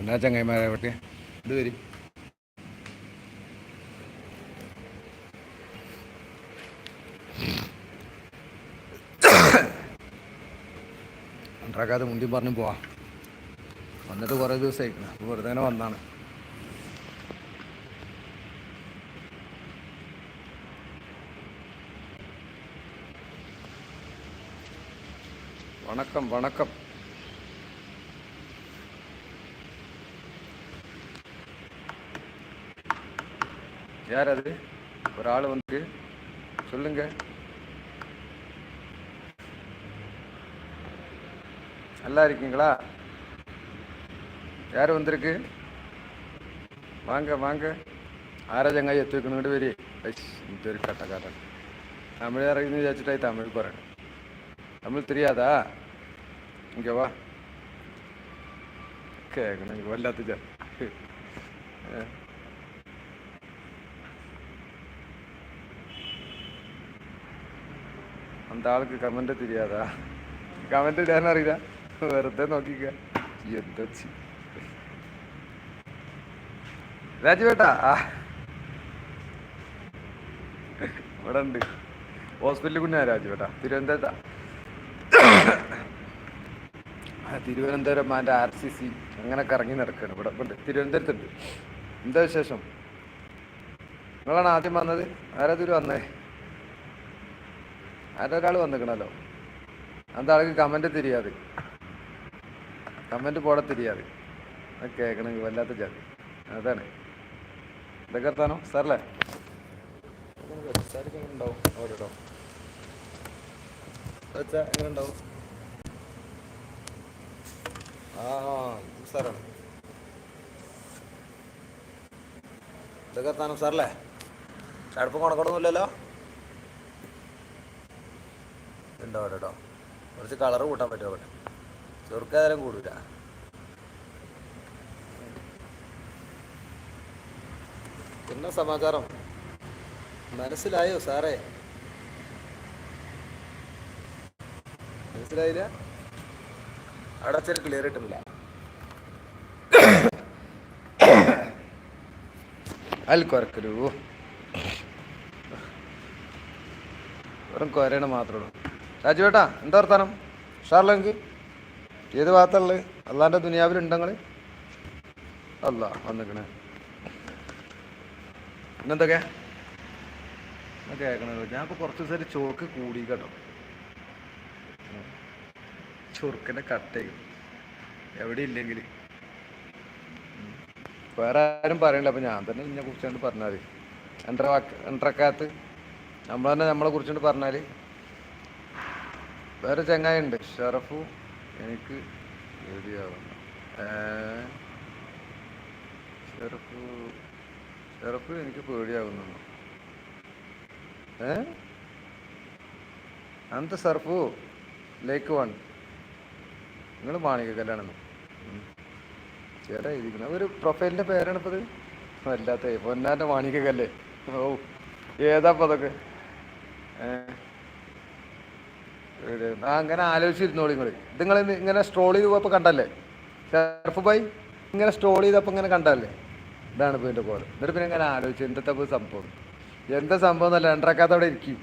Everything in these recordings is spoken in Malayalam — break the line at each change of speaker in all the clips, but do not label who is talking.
എന്നാ ചങ്ങായിമാരെ പറ്റി? ഇത് വരും ഉണ്ടാക്കാതെ മുണ്ടി പറഞ്ഞു പോവാ. വന്നിട്ട് കുറേ ദിവസമായിരിക്കണം അപ്പോൾ വെറുതെ തന്നെ വന്നാണ്. വണക്കം വണക്കം. யார் அது ஒரு ஆள் வந்து சொல்லுங்க நல்லா இருக்கீங்களா யார் வந்திருக்கு வாங்க வாங்க ആരാ എത്തിക്കണോട്ട് വരി ഇതൊരു കട്ടക്കാരൻ തമിഴ് അറിയുന്ന വിചാരിച്ചിട്ടായി തമിഴ് പറയണം തമിഴ് தெரியாதா இங்கே வா കേൾക്കണം എനിക്ക് വല്ലാത്ത அந்த ஆளுக்கு கமெண்ட் தெரியாதா കമന്റ് ഇടാൻ അറിയില്ല വെറുതെ നോക്കിക്ക എന്താ ചി- രാജുവേട്ടാ ആ. ഇവിടെ ഉണ്ട് ഹോസ്പിറ്റലിൽ കുഞ്ഞാ രാജുവേട്ടാ തിരുവനന്തപുരത്താ ആ തിരുവനന്തപുരം അതിൻ്റെ ആർ സി സി അങ്ങനെ കറങ്ങി നടക്കുകയാണ് ഇവിടെ ഉണ്ട് തിരുവനന്തപുരത്തുണ്ട് എന്താ വിശേഷം നിങ്ങളാണ് ആദ്യം വന്നത് ആരാ തിരു വന്നേ അതൊരാൾ വന്നിക്കണല്ലോ? അന്ത ആൾക്ക് കമന്റ് തിരിയാതെ? കമന്റ് പോടെ തിരിയാതെ. കേൾക്കണമെങ്കിൽ വല്ലാത്ത ജാതി. അതാണ്. ഇതൊക്കെ എത്താനോ സാറല്ലേ? സാറല്ലേ? കടുപ്പം കണക്കടൊന്നുമില്ലല്ലോ? ഉണ്ടോ അവിടെ കേട്ടോ. കുറച്ച് കളർ കൂട്ടാൻ പറ്റുമോ അവിടെ ചെറുക്കേതായാലും കൂടൂല. പിന്നെ സമാചാരം? മനസ്സിലായോ സാറേ? മനസ്സിലായില്ല? അവിടെ ചെറിയ ക്ലിയർ കിട്ടുന്നില്ല. അൽ കുറക്കരു വെറും കൊരയണ മാത്രമേ ഉള്ളൂ. രാജുവേട്ടാ എന്താ വർത്താനം? ഉഷാറില്ലെങ്കിൽ ഏത് ഭാഗത്തുള്ളത് അള്ളാന്റെ ദുനിയാവിലുണ്ടങ്ങൾ അല്ല വന്നിക്കണേ. പിന്നെന്തൊക്കെ? കേൾക്കണത് ഞാൻ ഇപ്പോൾ കുറച്ച് ദിവസമായിട്ട് ചോർക്ക് കൂടി കേട്ടോ. ചൊറുക്കിന്റെ കട്ടയും എവിടെ ഇല്ലെങ്കിൽ വേറെ ആരും പറയണില്ല. അപ്പം ഞാൻ തന്നെ ഇതിനെ കുറിച്ചുകൊണ്ട് പറഞ്ഞാൽ എന്റെ വാക്ക് എന്റക്കാത്ത് നമ്മൾ തന്നെ നമ്മളെ കുറിച്ചുകൊണ്ട് പറഞ്ഞാൽ വേറെ ചങ്ങായുണ്ട് ഷറഫു. എനിക്ക് ഏ? ഷറഫു ഷറഫു എനിക്ക് പേടിയാവുന്നു. ഏ? അന്ത സർഫു ലേക്ക് വൺ. നിങ്ങൾ മാണിക കല്യാണം ചേട്ടാ ഇരിക്കണം ഒരു പ്രൊഫൈലിന്റെ പേരാണ് ഇപ്പോൾ ഇത് വല്ലാത്ത പൊന്നാന്റെ മാണിക കല്ലേ. ഓ ഏതാ അപ്പോൾ ഏഹ് അങ്ങനെ ആലോചിച്ചിരുന്നോളി നിങ്ങൾ നിങ്ങൾ ഇങ്ങനെ സ്ട്രോൾ ചെയ്ത് കണ്ടല്ലേ? ഷർഫ് ബൈ ഇങ്ങനെ സ്ട്രോൾ ചെയ്തപ്പോൾ ഇങ്ങനെ കണ്ടല്ലേ? ഇതാണ് ഇപ്പോൾ എന്റെ കോലം. എന്നിട്ട് പിന്നെ ഇങ്ങനെ ആലോചിച്ചു എന്താ ഇപ്പോൾ സംഭവം? എന്താ സംഭവം എന്നല്ല രണ്ടരക്കാത്ത അവിടെ ഇരിക്കും.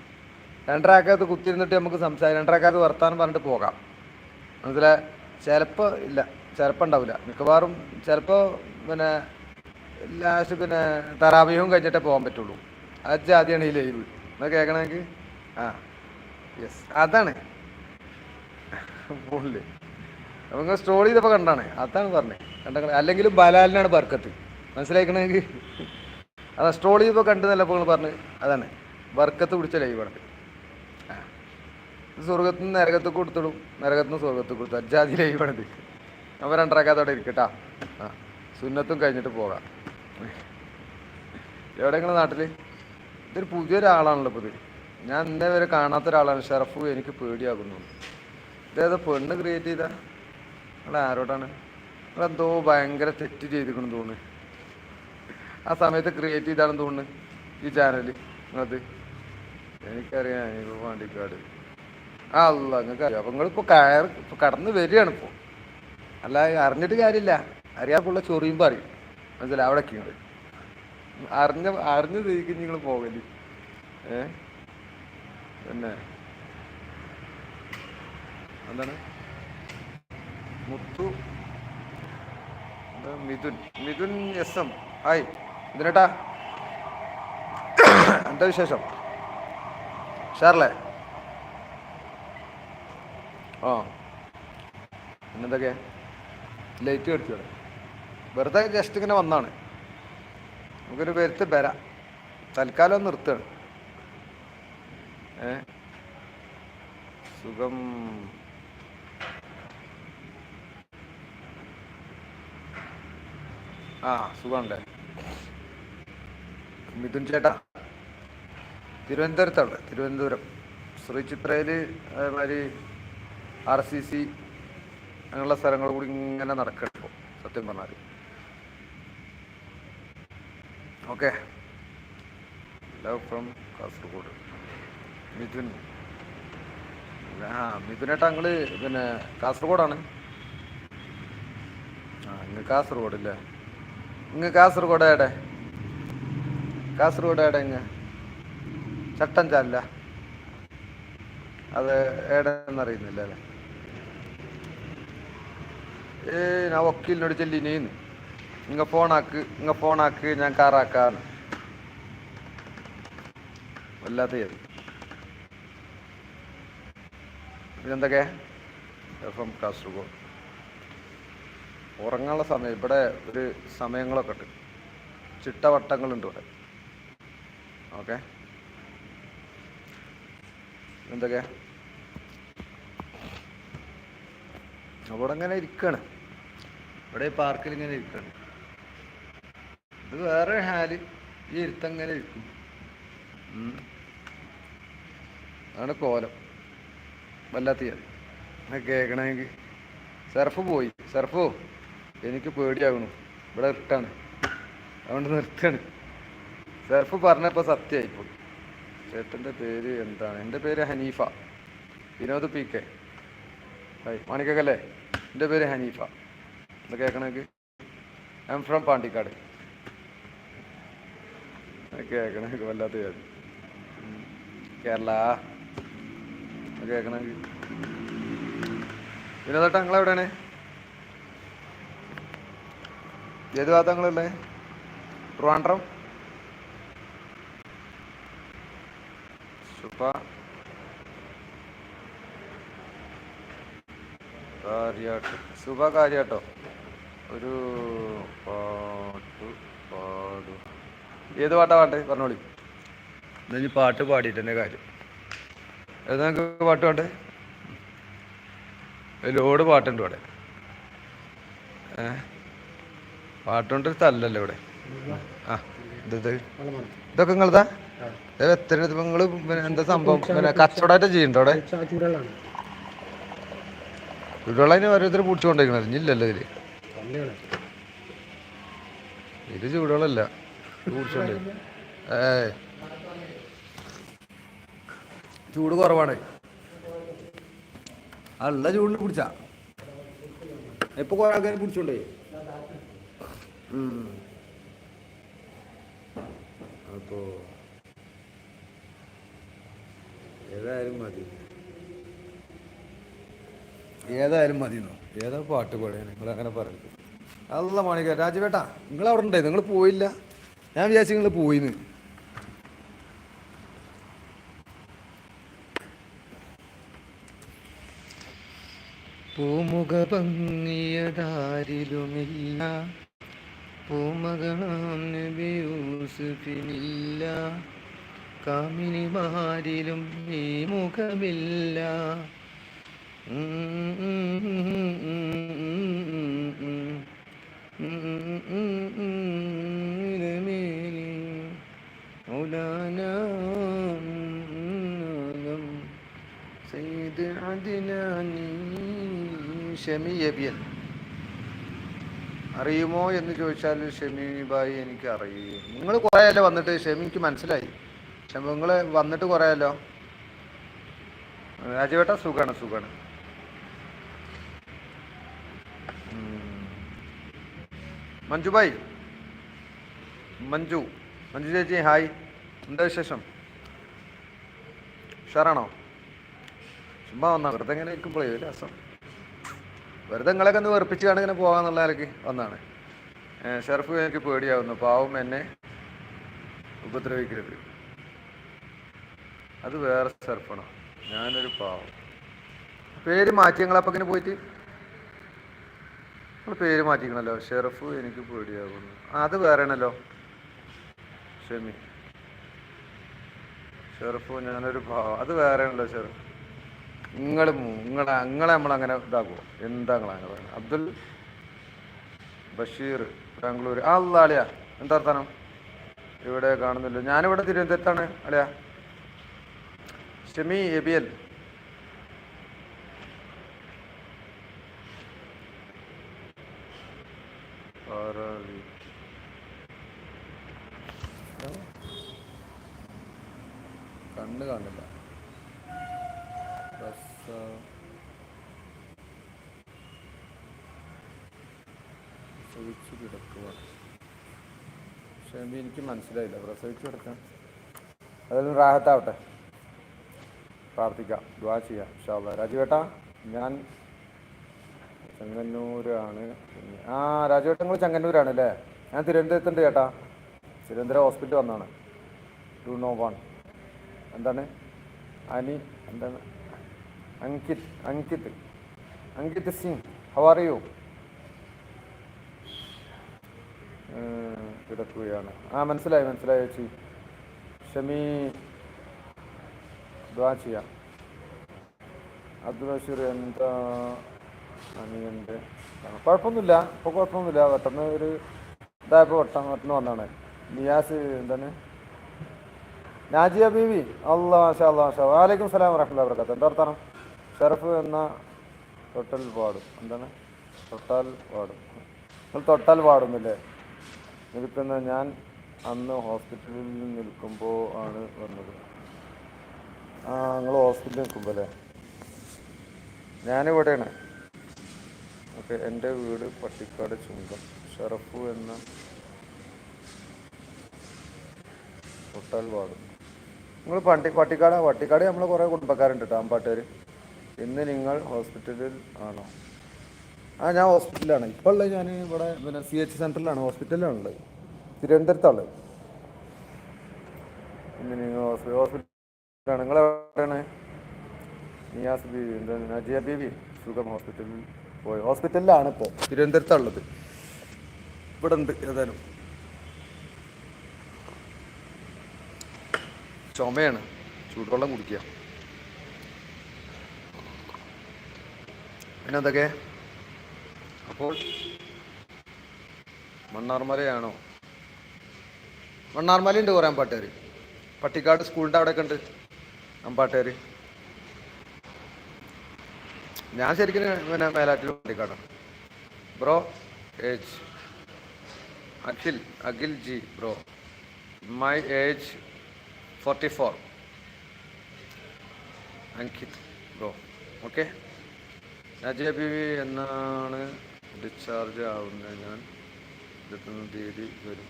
രണ്ടരക്കാത്ത് കുത്തിരുന്നിട്ട് നമുക്ക് സംസാരിക്കാം. രണ്ടരക്കാത്ത് വർത്താനം പറഞ്ഞിട്ട് പോകാം. മനസ്സിലായ ചിലപ്പോൾ ഇല്ല. ചിലപ്പോൾ ഉണ്ടാവില്ല മിക്കവാറും ചിലപ്പോൾ പിന്നെ ലാസ്റ്റ് പിന്നെ തറാവിയും കഴിഞ്ഞിട്ടേ പോകാൻ പറ്റുള്ളൂ. അത് ആദ്യമാണ് ഈ ലൈവ്. എന്നാൽ കേൾക്കണമെങ്കിൽ ആ. യെസ് അതാണ്. ഫോണിൽ നമുക്ക് സ്റ്റോൾ ചെയ്തപ്പോൾ കണ്ടാണ്. അതാണ് പറഞ്ഞത് കണ്ട അല്ലെങ്കിൽ ബലാലിനാണ് ബർക്കത്ത്. മനസ്സിലാക്കണമെങ്കിൽ അതാ സ്റ്റോൾ ചെയ്തപ്പോൾ കണ്ടു നല്ല നിങ്ങൾ പറഞ്ഞ് അതാണ്. ബർക്കത്ത് പിടിച്ച ലൈവാണ് ആ. സ്വർഗത്തിന് നരകത്ത് കൊടുത്തിടും. നരകത്തിൽ നിന്ന് സ്വർഗത്തിൽ കൊടുത്തു. അജാതി ലൈവാണിത് നമ്മൾ രണ്ടരക്കാത്തോടെ ഇരിക്കട്ടാ ആ. സുന്നത്തും കഴിഞ്ഞിട്ട് പോകാം. എവിടെ നിങ്ങളുടെ നാട്ടിൽ ഇതൊരു പുതിയൊരാളാണല്ലോ ഇപ്പോൾ ഇത്. ഞാൻ ഇന്നേ വരെ കാണാത്ത ഒരാളാണ് ഷറഫു. എനിക്ക് പേടിയാകുന്നു. ഇതേതോ പെണ്ണ് ക്രിയേറ്റ് ചെയ്ത? നിങ്ങൾ ആരോടാണ്? നിങ്ങളെന്തോ ഭയങ്കര തെറ്റ് ചെയ്തിരിക്കണം തോന്നുന്നു. ആ സമയത്ത് ക്രിയേറ്റ് ചെയ്താണെന്ന് തോന്നുന്നു ഈ ചാനൽ നിങ്ങളത്? എനിക്കറിയാം ഇപ്പോൾ പാണ്ടിക്കാട് ആ അല്ല നിങ്ങൾക്ക് അറിയാം അപ്പം നിങ്ങളിപ്പോൾ കയർ ഇപ്പോൾ കടന്ന് വരികയാണ് ഇപ്പോൾ അല്ല അറിഞ്ഞിട്ട് കാര്യമില്ല. അറിയാപ്പുള്ള ചൊറിയുമ്പോൾ അറിയും മനസ്സിലായി? അവിടെ അറിഞ്ഞ അറിഞ്ഞു തിരിക്കും നിങ്ങൾ പോകൽ. ഏ? പിന്നെ എന്താണ്? മുത്തു Mithun. Mithun S M. Hi. ഇതിനേട്ടാ എന്താ വിശേഷം? ഷാർലേ ഓ പിന്നെന്തൊക്കെ ലൈറ്റ് കടിച്ചു വെറുതെ ജസ്റ്റ് ഇങ്ങനെ വന്നാണ്. നമുക്കൊരു പേരത്ത് വരാം. തൽക്കാലം നിർത്തുകയാണ്. സുഖം. ആ സുഖമുണ്ട്. മിഥുൻ ചേട്ടാ തിരുവനന്തപുരത്താണ് തിരുവനന്തപുരം. ശ്രീ ചിത്രയിൽ അതേമാതിരി ആർ സി സി അങ്ങനെയുള്ള സ്ഥലങ്ങൾ കൂടി ഇങ്ങനെ നടക്കണം സത്യം പറഞ്ഞാൽ okay. Love from Kasaragod. Mithun. ആ മിഥുനേട്ടാ നിങ്ങൾ പിന്നെ കാസർഗോഡാണ്. ആ ഇങ്ങ് കാസർഗോഡ് അല്ലേ ഇങ്ങ് കാസർഗോഡ് എവിടെ കാസർഗോഡ് എവിടെ ഇങ്ങ്? ചട്ടഞ്ചാല അത് എവിടെയെന്നറിയുന്നില്ല അല്ലേ? ഏ ഞാൻ വക്കീലിനോട് ചെല്ലി നീന്ന് ഇങ്ങ ഫോണാക്ക് ഇങ്ങ ഫോണാക്ക് ഞാൻ കാറാക്കാന്ന്. വല്ലാത്ത ചെയ്തു പിന്നെന്തൊക്കെ? F M Kasaragod. ഉറങ്ങാനുള്ള സമയം. ഇവിടെ ഒരു സമയങ്ങളൊക്കെ ഉണ്ട്. ചിട്ടവട്ടങ്ങളുണ്ട് ഇവിടെ. ഓക്കെ. എന്തൊക്കെ അവിടെ ഇങ്ങനെ ഇരിക്കാണ്. ഇവിടെ പാർക്കിൽ ഇങ്ങനെ ഇരിക്കാണ്. ഇത് വേറെ ഹാൽ ഈ ഇരുത്തങ്ങനെ ഇരിക്കും. അതാണ് കോലം. വല്ലാത്ത ഞാൻ കേൾക്കണമെങ്കിൽ സർഫ് പോയി. സർഫോ എനിക്ക് പേടിയാകണു ഇവിടെ ഇട്ടാണ് അതുകൊണ്ട് നിർത്താണ് സർഫ് പറഞ്ഞപ്പോൾ സത്യമായിപ്പോയി. ചേട്ടന്റെ പേര് എന്താണ്? എന്റെ പേര് Haneefa. Vinod P K. Hi. മാണിക്കല്ലേ എന്റെ പേര് ഹനീഫ. എന്താ കേൾക്കണമെങ്കിൽ ഐ എം ഫ്രം പാണ്ടിക്കാട് കേൾക്കണമെങ്കിൽ വല്ലാത്ത കാര്യം. കേരള. കേൾക്കണമെങ്കിൽ വിനോദേട്ടാ നിങ്ങളെവിടെയാണ് ഏത് ഭാഗത്താണ് നിങ്ങളുള്ളത് ട്രിവാൻഡ്രം? സുപ്പ കാര്യാട്ടോ. സുഭ കാര്യാട്ടോ. ഒരു പാട്ട് പാടും. ഏത് പാട്ടാ പാട്ട്? പറഞ്ഞോളി. ഇനി പാട്ട് പാടിയിട്ട് കാര്യം. ഏതാ നിങ്ങൾക്ക് പാട്ട് പാട്ട്? ലോഡ് പാട്ടുണ്ട് ഇവിടെ. പാട്ടുണ്ട് തല്ലല്ലോ ഇവിടെ. ആ ഇത് ഇത്. ഇതൊക്കെ നിങ്ങളതാ? എത്ര നിങ്ങൾ എന്താ സംഭവം? പിന്നെ കച്ചവടമായിട്ട് ചെയ്യണ്ടോ അവിടെ? ഓരോരുത്തർ പിടിച്ചുകൊണ്ടിരിക്കണത് ഇല്ലല്ലോ ഇതിൽ. ഇത് ചൂടുവെള്ളമല്ല. കുടിച്ചോണ്ട് ഏ ചൂട് കുറവാണ്. അല്ല ചൂടിൽ കുടിച്ചാ. ഇപ്പൊ കുറെ ആൾക്കാർ കുടിച്ചോണ്ടേ. അപ്പോ ഏതായാലും മതി. ഏതായാലും മതി ഏതാ പാട്ട് പോലെ നിങ്ങൾ അങ്ങനെ പറയുന്നത് അല്ല മാണിക്ക രാജവേട്ടാ നിങ്ങൾ അവിടെ ഉണ്ടായി നിങ്ങൾ പോയില്ല? ഞാൻ വിചാരിച്ചു നിങ്ങൾ പോയിന്ന്. പൂമുഖ ഭംഗിയതാരിലുമില്ല പൂമകളാം നബി യൂസുഫിനില്ല കാമിനിമാരിലും ഈ മുഖമില്ല സയ്യിദ് അദിനാനി ഷെമി എബിയൻ അറിയുമോ എന്ന് ചോദിച്ചാൽ ഷെമി ഭായി എനിക്ക് അറിയും. നിങ്ങൾ കുറേയല്ലോ വന്നിട്ട് ഷെമിക്ക് മനസ്സിലായി. ഷെമി നിങ്ങൾ വന്നിട്ട് കുറേയല്ലോ. രാജവേട്ട സുഖമാണ് സുഖമാണ് മഞ്ജു ഭായ് മഞ്ജു. മഞ്ജു ചേച്ചി ഹായ്. എന്താ വിശേഷം? ഉഷാറാണോ? ചുമ്മാ വന്നാ വെറുതെ ഇങ്ങനെ ഇരിക്കുമ്പോഴേ രസം. വെറുതെ നിങ്ങളൊക്കെ ഒന്ന് വെറുപ്പിച്ച് കാണും ഇങ്ങനെ പോകാന്നുള്ള നിലയ്ക്ക് ഒന്നാണ് ഷെർഫ് എനിക്ക് പേടിയാവുന്നു. പാവം എന്നെ ഉപദ്രവിക്കരുത്. അത് വേറെ ഷെർഫാണ് ഞാനൊരു പാവം. പേര് മാറ്റി നിങ്ങളപ്പം ഇങ്ങനെ പോയിട്ട്? പേര് മാറ്റിക്കണല്ലോ. ഷെറഫ് എനിക്ക് പേടിയാകുന്നു അത് വേറെ ആണല്ലോ ഷെമി. ഷെറഫ് ഞാനൊരു ഭാവം അത് വേറെ ആണല്ലോ ഷെറഫ്. നിങ്ങൾ നിങ്ങളെ നിങ്ങളെ നമ്മളങ്ങനെ ഇതാക്കുമോ എന്താ അബ്ദുൽ ബഷീർ ബാംഗ്ലൂർ ആ അല്ല അളിയ എന്താ വർത്താനം? ഇവിടെ കാണുന്നില്ല. ഞാനിവിടെ തിരുവനന്തപുരത്താണ് അളിയ ഷെമി എബിയൽ കണ്ണ് കാണില്ല പ്രസവിച്ചു കിടക്കുവാണ് പക്ഷേ എനിക്ക് മനസ്സിലായില്ല. പ്രസവിച്ചു കിടക്കാൻ അതൊന്നും റാഹത്താവട്ടെ. പ്രാർത്ഥിക്കാം. ദ്വാ ചെയ്യാം ഷാബ രാജുവേട്ടാ ഞാൻ ചെങ്ങന്നൂരാണ്. ആ രാജുവേട്ടൻ നിങ്ങൾ ചെങ്ങന്നൂരാണ് അല്ലേ? ഞാൻ തിരുവനന്തപുരത്തുണ്ട് ചേട്ടാ. തിരുവനന്തപുരം ഹോസ്പിറ്റൽ വന്നാണ് ടു നോ വൺ. എന്താണ്? അനി എന്താണ്? Ankit Ankit. Ankit Singh. How are you കിടക്കുകയാണ് ആ മനസ്സിലായി മനസ്സിലായി ചേച്ചി. ഷമി ദ്വാ ചെയ്യാം. അബ്ദുൽ ബഷീർ എന്താ? അനിയന്റെ കുഴപ്പമൊന്നുമില്ല. ഇപ്പോൾ കുഴപ്പമൊന്നുമില്ല. പെട്ടെന്ന് ഒരു ഇതായപ്പോൾ പെട്ടെന്ന് പെട്ടെന്ന് വന്നാണ്. നിയാസ് എന്താണ്? നാജിയ ബീവി. അള്ളാ മാഷാ അള്ളാ മാഷാ. വാലൈക്കും സലാം വറഹമുല്ല വർക്കാത്ത എന്താ വർത്താനം? ഷെറഫ് എന്ന തൊട്ടൽ പാടും എന്താണ്? തൊട്ടാൽ പാടും നിങ്ങൾ തൊട്ടാൽ പാടുന്നില്ലേ നിൽക്കുന്ന ഞാൻ അന്ന് ഹോസ്പിറ്റലിൽ നിൽക്കുമ്പോൾ ആണ് വന്നത്. ആ നിങ്ങൾ ഹോസ്പിറ്റലിൽ നിൽക്കുമ്പോൾ അല്ലേ? ഞാനിവിടെയാണ്. ഓക്കെ എന്റെ വീട് പട്ടിക്കാട് ചുങ്കം. ഷറഫു എന്ന തൊട്ടാൽ പാടും നിങ്ങൾ പട്ടി പട്ടിക്കാട് പട്ടിക്കാട് നമ്മൾ കുറേ കുടുംബക്കാരുണ്ട് കേട്ടോ അമ്പാട്ടുകാർ ഇന്ന് നിങ്ങൾ ഹോസ്പിറ്റലിൽ ആണോ? ആ ഞാൻ ഹോസ്പിറ്റലിലാണ്. ഇപ്പോൾ ഉള്ളത് ഞാൻ ഇവിടെ പിന്നെ സി എച്ച് സെന്ററിലാണ് ഹോസ്പിറ്റലിലാണ് ഉള്ളത് തിരുവനന്തപുരത്താണ്. പിന്നെ ഹോസ്പിറ്റലാണ് നിങ്ങൾ എവിടെയാണ്? നിയാസ് ബീവി എന്താ നജിയ ബീവി? സുഖം ഹോസ്പിറ്റലിൽ പോയി. ഹോസ്പിറ്റലിലാണ് ഇപ്പോൾ തിരുവനന്തപുരത്താണുള്ളത്. ഇവിടെ ഉണ്ട് ഏതായാലും. ചുമയാണ്. ചൂടുവെള്ളം കുടിക്കുക. പിന്നെ എന്തൊക്കെ അപ്പോൾ മണ്ണാർമലയാണോ? മണ്ണാർമല ഉണ്ട് കുറേ അമ്പാട്ടുകാർ പട്ടിക്കാട് സ്കൂളിന്റെ അവിടെയൊക്കെ ഉണ്ട് അമ്പാട്ടുകാർ ഞാൻ ശരിക്കും പിന്നെ മേലാറ്റിൽ പട്ടിക്കാടാണ്. Bro age. Akhil Akhil ji bro. My age forty four. Ankit bro. Okay. Raja B V എന്നാണ് ഡിസ്ചാർജ് ആവുന്നതിനാൽ ഇരുപത്തൊന്ന് തീയതി വരും.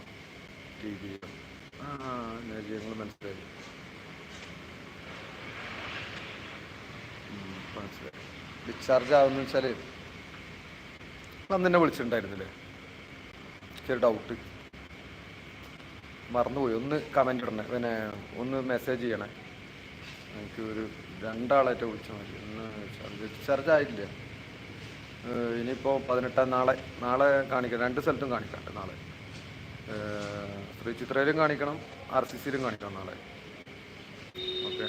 ടി വി ആ നജിയ മനസ്സിലായി. മനസ്സിലായി. ഡിസ്ചാർജ് ആവുന്ന വെച്ചാൽ അന്ന് തന്നെ വിളിച്ചിട്ടുണ്ടായിരുന്നില്ലേ? ഡൗട്ട് മറന്നുപോയി. ഒന്ന് കമന്റ് ഇടണേ. പിന്നെ ഒന്ന് മെസ്സേജ് ചെയ്യണേ. എനിക്ക് ഒരു രണ്ടാളായിട്ട് വിളിച്ചാൽ മതി. ഒന്ന് ഡിസ്ചാർജ് ആയില്ല ഇനിയിപ്പോൾ പതിനെട്ടാം നാളെ നാളെ കാണിക്കണം രണ്ട് സ്ഥലത്തും കാണിക്കട്ടെ നാളെ. ശ്രീചിത്രയിലും ശ്രീ ചിത്രയിലും കാണിക്കണം ആർ സി സിയിലും കാണിക്കണം നാളെ. Okay.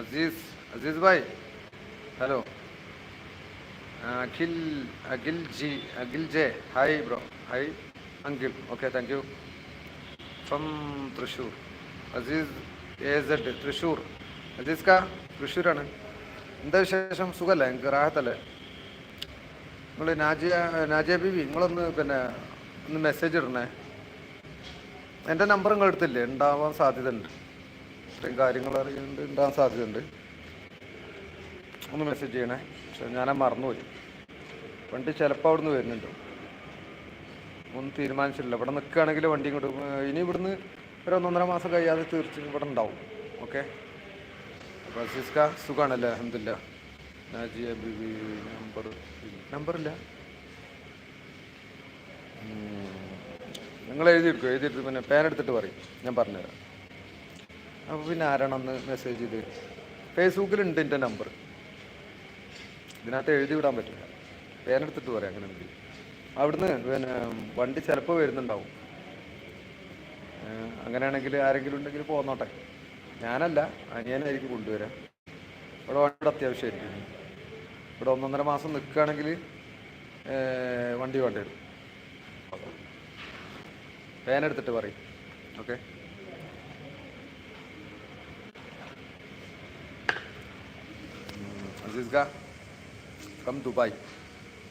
Aziz Aziz bhai. Hello. Akhil Akhil ji Akhil J. Hi bro. Hi uncle. Okay thank you. From Thrissur. Aziz A Z Thrissur. Aziz കാ തൃശ്ശൂരാണ്. എന്താ വിശേഷം? സുഖമല്ലേ എനിക്ക് റാഹത്തല്ലേ? നിങ്ങൾ നാജിയ നാജിയ ബീവി നിങ്ങളൊന്ന് പിന്നെ ഒന്ന് മെസ്സേജ് ഇടണേ. എന്റെ നമ്പർ നിങ്ങൾ എടുത്തില്ലേ? ഉണ്ടാവാൻ സാധ്യതയുണ്ട്. ഇത്രയും കാര്യങ്ങൾ അറിയുന്നുണ്ട് ഉണ്ടാവാൻ സാധ്യതയുണ്ട്. ഒന്ന് മെസ്സേജ് ചെയ്യണേ. പക്ഷെ ഞാനാ മറന്നുപോയി. വണ്ടി ചിലപ്പോൾ അവിടുന്ന് വരുന്നുണ്ട്. ഒന്നും തീരുമാനിച്ചിട്ടില്ല. ഇവിടെ നിൽക്കുകയാണെങ്കിൽ വണ്ടി ഇങ്ങോട്ട് ഇനി ഇവിടുന്ന് ഒരു ഒന്നൊന്നര മാസം കഴിയാതെ തീർച്ചയായും ഇവിടെ ഉണ്ടാവും. ഓക്കെ അപ്പോൾ അസീസ്ക സുഖമാണല്ലേ അഹമ്മദില്ല നാജിയ ബിബി നമ്പർ നമ്പറില്ല നിങ്ങൾ എഴുതിയെടുക്കും. എഴുതിയെടുത്ത് പിന്നെ പേൻ എടുത്തിട്ട് പറയും. ഞാൻ പറഞ്ഞുതരാം. അപ്പോൾ പിന്നെ ആരാണെന്ന് മെസ്സേജ് ചെയ്ത് ഫേസ്ബുക്കിലുണ്ട് എന്റെ നമ്പർ ഇതിനകത്ത് എഴുതി വിടാൻ പറ്റില്ല. പേൻ എടുത്തിട്ട് പറയാം അങ്ങനെ എന്തെങ്കിലും അവിടുന്ന് പിന്നെ വണ്ടി ചിലപ്പോൾ വരുന്നുണ്ടാവും. അങ്ങനെയാണെങ്കിൽ ആരെങ്കിലും ഉണ്ടെങ്കിൽ പോന്നോട്ടെ. ഞാനല്ല അനിയനായിരിക്കും കൊണ്ടുവരാം. ഇവിടെ വണ്ടി അത്യാവശ്യമായിരിക്കും. ഇവിടെ ഒന്നൊന്നര മാസം നിൽക്കുകയാണെങ്കിൽ വണ്ടി വേണ്ടി വരും. പേന എടുത്തിട്ട് പറയും. Okay? From Dubai.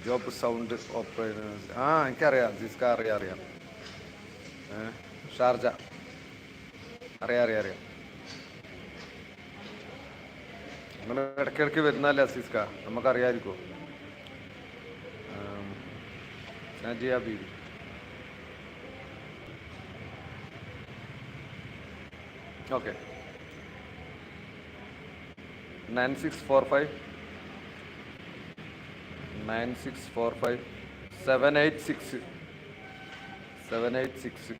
Job sound operators. ആ എനിക്കറിയാം അസീസ്ക അറിയാം അറിയാം. ഷാർജ. അറിയാം അറിയാം അറിയാം. നിങ്ങൾ ഇടയ്ക്കിടയ്ക്ക് വരുന്നല്ലേ അസീസ്ക നമുക്കറിയാമായിരിക്കും Najiya Beevi okay. Nine six four five. Nine six four five. Seven eight six. Seven eight six.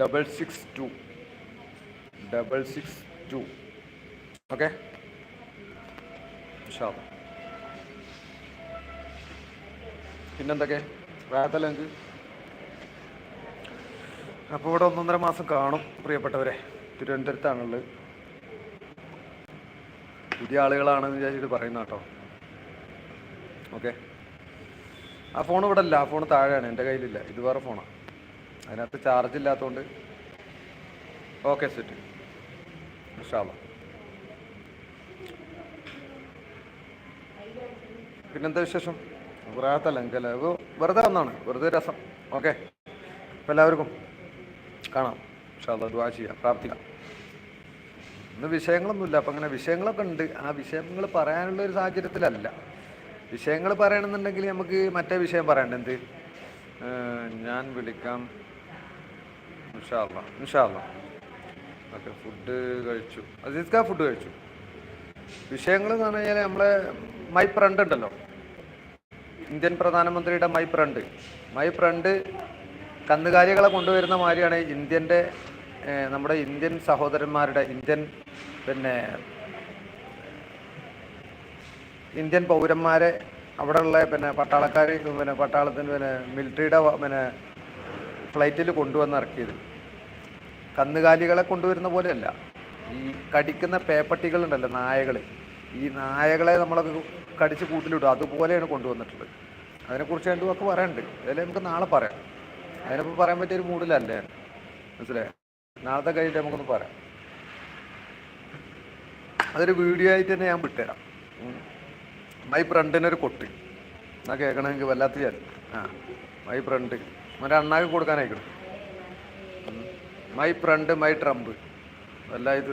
Double six two. Double six two. Okay? Shop പിന്നെന്തൊക്കെ? വേദലങ്ക് അപ്പോൾ ഇവിടെ ഒന്നൊന്നര മാസം കാണും പ്രിയപ്പെട്ടവരെ. തിരുവനന്തപുരത്താണുള്ളത്. പുതിയ ആളുകളാണെന്ന് വിചാരിച്ചിട്ട് പറയുന്ന കേട്ടോ. ഓക്കെ. ആ ഫോൺ ഇവിടെ ഇല്ല. ആ ഫോൺ താഴെയാണ്. എന്റെ കയ്യിലില്ല. ഇത് വേറെ ഫോണാണ് അതിനകത്ത് ചാർജ് ഇല്ലാത്തതുകൊണ്ട്. Okay set. ഇൻഷാല്ല പിന്നെന്താ വിശേഷം? റാത്തല്ല എനിക്കല്ല വെറുതെ വന്നാണ് വെറുതെ രസം. ഓക്കെ. അപ്പം എല്ലാവർക്കും കാണാം. ഇൻഷാല്ല ദ്വാ ചെയ്യാം. പ്രാർത്ഥിക്കാം. ഇന്ന് വിഷയങ്ങളൊന്നുമില്ല. അപ്പം അങ്ങനെ വിഷയങ്ങളൊക്കെ ഉണ്ട്. ആ വിഷയങ്ങൾ പറയാനുള്ള ഒരു സാഹചര്യത്തിലല്ല. വിഷയങ്ങൾ പറയണമെന്നുണ്ടെങ്കിൽ നമുക്ക് മറ്റേ വിഷയം പറയണ്ട. എന്ത്? ഞാൻ വിളിക്കാം. ഇൻഷാല്ല ഇൻഷാല്ല ഓക്കെ ഫുഡ് കഴിച്ചു. അസീസ്ക ഫുഡ് കഴിച്ചു. വിഷയങ്ങൾ എന്ന് പറഞ്ഞു കഴിഞ്ഞാൽ നമ്മളെ മൈ ഫ്രണ്ട് ഉണ്ടല്ലോ. ഇന്ത്യൻ പ്രധാനമന്ത്രിയുടെ മൈ ഫ്രണ്ട് മൈ ഫ്രണ്ട് കന്നുകാലികളെ കൊണ്ടുവരുന്ന മാതിരിയാണ് ഇന്ത്യന്റെ നമ്മുടെ ഇന്ത്യൻ സഹോദരന്മാരുടെ ഇന്ത്യൻ പിന്നെ ഇന്ത്യൻ പൗരന്മാരെ അവിടെയുള്ള പിന്നെ പട്ടാളക്കാർ പിന്നെ പട്ടാളത്തിന് പിന്നെ മിലിറ്ററിയുടെ പിന്നെ ഫ്ലൈറ്റിൽ കൊണ്ടുവന്ന് ഇറക്കിയത്. കന്നുകാലികളെ കൊണ്ടുവരുന്ന പോലെയല്ല. ഈ കടിക്കുന്ന പേപ്പട്ടികളുണ്ടല്ലോ നായകൾ ഈ നായകളെ നമ്മളൊക്കെ കടിച്ച് കൂട്ടിലിടും. അതുപോലെയാണ് കൊണ്ടുവന്നിട്ടുള്ളത്. അതിനെക്കുറിച്ച് രണ്ടുമൊക്കെ പറയാനുണ്ട്. അതിലേ നമുക്ക് നാളെ പറയാം. അതിനിപ്പോൾ പറയാൻ പറ്റിയ പറ്റിയൊരു മൂഡിലല്ലേ? മനസ്സിലായോ? നാളത്തെ കഴിഞ്ഞിട്ട് നമുക്കൊന്ന് പറയാം. അതൊരു വീഡിയോ ആയിട്ട് തന്നെ ഞാൻ വിട്ടുതരാം. മൈ ഫ്രണ്ടിനൊരു കൊട്ടി. എന്നാ കേൾക്കണമെങ്കിൽ വല്ലാത്ത ഞാൻ ആ. മൈ ഫ്രണ്ട് മറ്റേ അണ്ണാക്ക് കൊടുക്കാനായിക്കണം. മൈ ഫ്രണ്ട് മൈ ട്രംപ് വല്ലാത്ത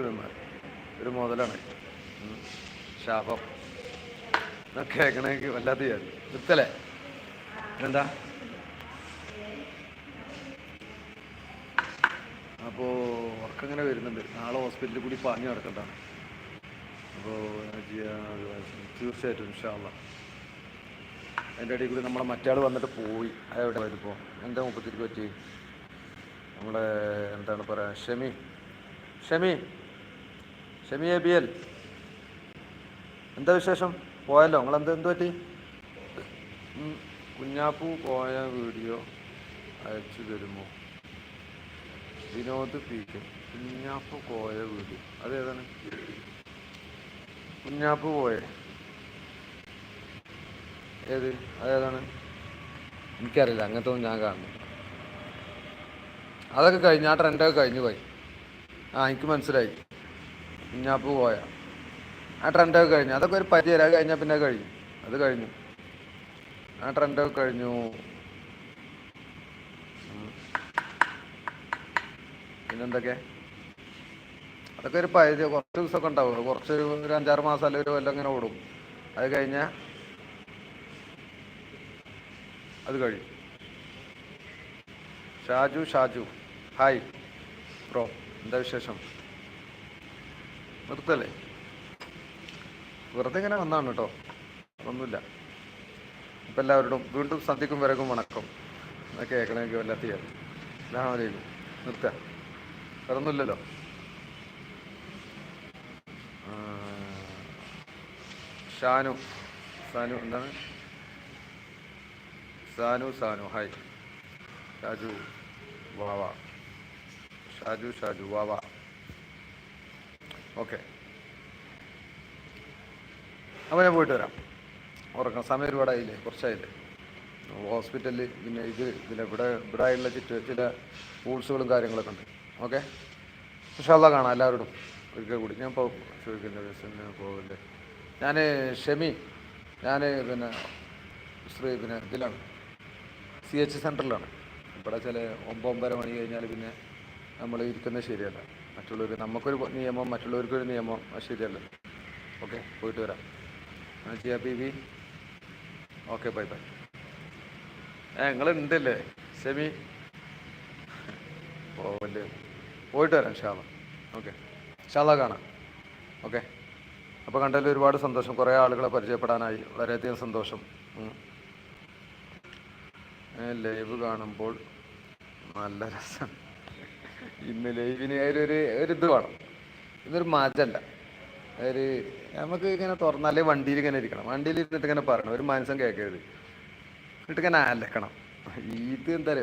ഒരു മുതലാണ്. ശാപം. കേൾക്കണമെങ്കിൽ വല്ലാത്ത വിചാരിച്ചു നിർത്തലേ? എന്താ അപ്പോൾ ഉറക്കങ്ങനെ വരുന്നുണ്ട്. നാളെ ഹോസ്പിറ്റലിൽ കൂടി പാഞ്ഞു കിടക്കണ്ടാണ് അപ്പോൾ തീർച്ചയായിട്ടും ഇൻഷാല്ല അതിന്റെ ഇടയിൽ കൂടി നമ്മളെ മറ്റാൾ വന്നിട്ട് പോയി. അതെവിടെ വരുമ്പോൾ എന്താ മുപ്പത്തിരിക്ക് പറ്റി. നമ്മളെ എന്താണ് പറയുക Shami. Shami. Shami A B L. എന്താ വിശേഷം? പോയല്ലോ നിങ്ങൾ എന്ത് എന്ത് പറ്റി കുഞ്ഞാപ്പു പോയ വീഡിയോ അയച്ചു തരുമോ? Vinod P K. കുഞ്ഞാപ്പു പോയ വീഡിയോ. അതേതാണ്? കുഞ്ഞാപ്പ് പോയേ. ഏത്? അതേതാണ്? എനിക്കറിയില്ല. അങ്ങനത്തെ ഒന്നും ഞാൻ കാണുന്നു അതൊക്കെ കഴിഞ്ഞു ആ ട്രെൻഡൊക്കെ കഴിഞ്ഞു പോയി. ആ എനിക്ക് മനസ്സിലായി. കുഞ്ഞാപ്പ് പോയ. ആ ട്രെൻഡൊക്കെ കഴിഞ്ഞു. അതൊക്കെ ഒരു പരിചയം അത് കഴിഞ്ഞാൽ പിന്നെ കഴിഞ്ഞു. അത് കഴിഞ്ഞു. ആ ട്രെൻഡൊക്കെ കഴിഞ്ഞു. പിന്നെന്തൊക്കെ? അതൊക്കെ ഒരു പരിധി. കുറച്ച് ദിവസമൊക്കെ ഉണ്ടാവും കുറച്ച് ഒരു അഞ്ചാറ് മാസം അല്ലെങ്കിൽ ഒരു കൊല്ലം ഇങ്ങനെ ഓടും. അത് കഴിഞ്ഞാൽ അത് കഴിയും ഷാജു ഷാജു. ഹായ് ബ്രോ എന്താ വിശേഷം? നിർത്തല്ലേ? വെറുതെ ഇങ്ങനെ വന്നാണ് കേട്ടോ ഒന്നുമില്ല അപ്പം എല്ലാവരോടും വീണ്ടും സന്ധിക്കും വിറകും വണക്കം. എന്നൊക്കെ കേൾക്കണമെങ്കിൽ വല്ലാത്ത ചെയ്യാം അല്ലാമലൈക്കും നിർത്തുക. വേറെ ഒന്നുമില്ലല്ലോ ഷാനു സാനു എന്താണ്? സാനു സാനു. ഹായ്. ഷാജു വാവ. ഷാജു ഷാജു വാവ. ഓക്കെ. അപ്പോൾ ഞാൻ പോയിട്ട് വരാം. ഉറക്കണം. സമയം ഒരുപാടായില്ലേ കുറച്ചായില്ലേ? ഹോസ്പിറ്റലിൽ പിന്നെ ഇത് ഇതിൽ ഇവിടെ ഇവിടെ ആയുള്ള ചുറ്റ ചില റൂൾസുകളും കാര്യങ്ങളൊക്കെ ഉണ്ട്. ഓക്കെ? ഇൻഷാല്ലാ കാണാം എല്ലാവരോടും. ഒരിക്കൽ കൂടി. ഞാൻ പോകും ചോദിക്കുന്ന ദിവസം പോകില്ലേ ഞാൻ ഷെമി. ഞാൻ പിന്നെ ശ്രീ പിന്നെ ഇതിലാണ്. സി എച്ച് സെന്ററിലാണ്. ഇവിടെ ചില ഒമ്പത് ഒമ്പതര മണി കഴിഞ്ഞാൽ പിന്നെ നമ്മൾ ഇരിക്കുന്നത് ശരിയല്ല. മറ്റുള്ളവർ നമുക്കൊരു നിയമം മറ്റുള്ളവർക്കൊരു നിയമം ശരിയല്ല. ഓക്കെ? പോയിട്ട് വരാം. Jiya V okay bye bye ഏ നിങ്ങൾ ഉണ്ടല്ലേ? ഷെമി പോവല്ലേ പോയിട്ട് വരാം ഷാള ഓക്കെ. ഷാള കാണാം. ഓക്കെ. അപ്പോൾ കണ്ടതിൽ ഒരുപാട് സന്തോഷം. കുറേ ആളുകളെ പരിചയപ്പെടാനായി. വളരെയധികം സന്തോഷം. ലൈവ് കാണുമ്പോൾ നല്ല രസം. ഇന്ന് ലൈവിന് ഒരു ഒരു ഇത് വേണം. ഇന്നൊരു മാറ്റല്ല ഒരു നമുക്ക് ഇങ്ങനെ തുറന്നാലേ വണ്ടിയിൽ ഇങ്ങനെ ഇരിക്കണം. വണ്ടിയിൽ ഇരുന്നിട്ട് ഇങ്ങനെ പറഞ്ഞു ഒരു മനസ്സം കേൾക്കരുത്. എന്നിട്ട് ഇങ്ങനെ അലക്കണം. ഇത് എന്താ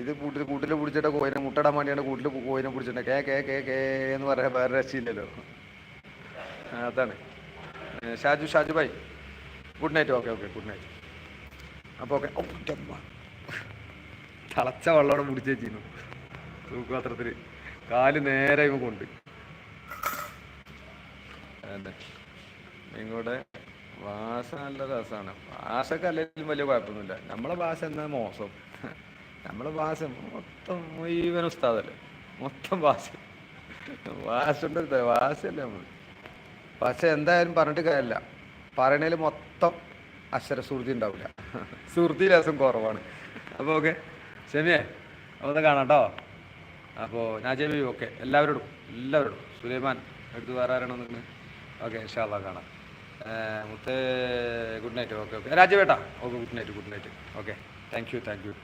ഇത് കൂട്ടിൽ കൂട്ടിൽ പിടിച്ചിട്ട് കോയിനെ മുട്ടടാൻ വേണ്ടിയാണ് കൂട്ടിൽ കോയിനെ പിടിച്ചിട്ട് കേ കേ കേ കേ എന്ന് പറയാൻ വേറെ രക്ഷയില്ലല്ലോ. അതാണ്. Shaju Shaju bhai. Good night. Okay okay good night. അപ്പോൾ ഓക്കെ. തിളച്ച വെള്ളമോടെ പിടിച്ച് വെച്ചിരുന്നു തൂക്കുപാത്രത്തിൽ കാൽ നേരെ ഇവ കൊണ്ട്. അതെ. നിങ്ങളുടെ ഭാഷ നല്ല രസമാണ് ഭാഷക്ക് അല്ലെങ്കിലും വലിയ കുഴപ്പമൊന്നുമില്ല നമ്മളെ ഭാഷ എന്താ മോശം? നമ്മളെ ഭാഷ മൊത്തം മുഴുവൻ ഉസ്താദല്ലേ? മൊത്തം ഭാഷ ഭാഷ ഭാഷയല്ലേ നമ്മൾ പക്ഷെ എന്തായാലും പറഞ്ഞിട്ട് കാര്യമില്ല പറയണേൽ മൊത്തം അക്ഷര സുഹൃത്തി ഉണ്ടാവില്ല സുഹൃത്തി രസം കുറവാണ്. അപ്പോൾ ഓക്കെ. അപ്പോൾ ഒന്ന് കാണാം കേട്ടോ അപ്പോൾ ഞാൻ ജെബി ഓക്കെ. എല്ലാവരോടും എല്ലാവരോടും. സുലൈമാൻ എടുത്ത് വേറെ ആരാണോ നിങ്ങൾ ഓക്കെ ഇൻഷാല്ലാ കാണാം. മുത്ത് good night. Okay okay. രാജവേട്ടാ? Okay good night good night. Okay thank you thank you.